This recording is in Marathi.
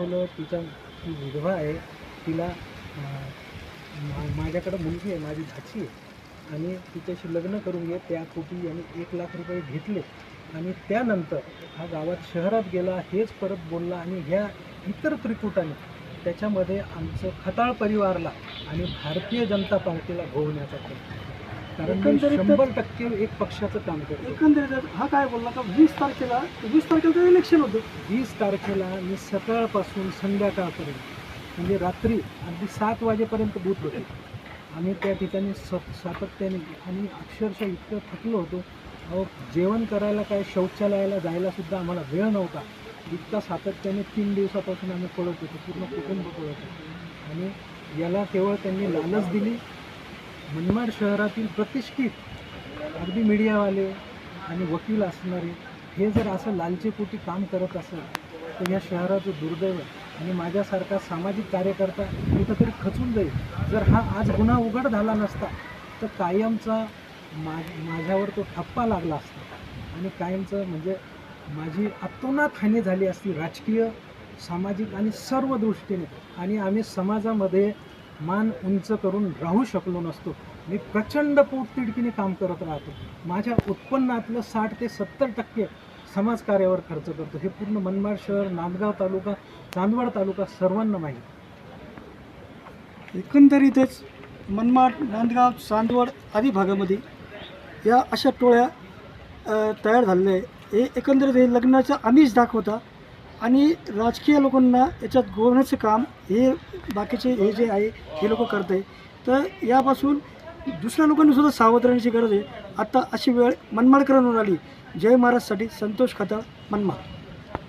मुलं तिच्या विधवा आहे तिला मा- माझ्याकडं मुलगी आहे माझी झाची आहे. आणि तिच्याशी लग्न करून घे त्या पोटी यांनी एक लाख रुपये घेतले. आणि त्यानंतर हा गावात शहरात गेला हेच परत बोलला आणि ह्या इतर त्रिकुटाने त्याच्यामध्ये आमचं खताळ परिवारला आणि भारतीय जनता पार्टीला भोवण्याचा प्रयत्न एकंदरीत- शंभर टक्के एक पक्षाचं काम करतो. एकंदरीत हा काय बोलला का वीस तारखेला वीस तारखेला तर इलेक्शन होतं. वीस तारखेला मी सकाळपासून संध्याकाळपर्यंत म्हणजे रात्री अगदी सात वाजेपर्यंत बूथ होते. आम्ही त्या ठिकाणी स सातत्याने आणि अक्षरशः इतकं थकलो होतो. अहो जेवण करायला काय शौचालयाला जायला सुद्धा आम्हाला वेळ नव्हता. इतका सातत्याने तीन दिवसापासून आम्ही पळत होतो पूर्ण कुटुंब पळत होतो. आणि याला केवळ त्यांनी लालच दिली. मनमाड शहरातील प्रतिष्ठित अगदी मीडियावाले आणि वकील असणारे हे जर असं लालचेपोटी काम करत असेल तर या शहराचं दुर्दैव आणि माझ्यासारखा सामाजिक कार्यकर्ता कुठंतरी खचून जाईल. जर हा आज गुन्हा उघड झाला नसता तर कायमचा मा माझ्यावर तो ठप्पा लागला असता. आणि कायमचं म्हणजे माझी अतोनात हानी झाली असती राजकीय सामाजिक आणि सर्व दृष्टीने. आणि आम्ही समाजामध्ये मान उंच करून राहू शकलो नसतो. मी प्रचंड पोटतिडकीने काम करत राहतो. माझ्या उत्पन्नातलं साठ ते सत्तर टक्के समाजकार्यावर खर्च करतो. हे पूर्ण मनमाड शहर नांदगाव तालुका चांदवड तालुका सर्वांना माहीत. एकंदरीतच मनमाड नांदगाव चांदवड आदी भागामध्ये या अशा टोळ्या तयार झालेल्या आहे हे एकंदरीत हे लग्नाचा आमिष दाखवता आणि राजकीय लोकांना याच्यात गोवण्याचं काम हे बाकीचे हे जे आहे हे लोक करत आहे तर यापासून दुसऱ्या लोकांनी सुद्धा सावध राहण्याची गरज आहे. आता अशी वेळ मनमाडकरांवर आली. जय महाराजसाठी संतोष खताळ मनमाड.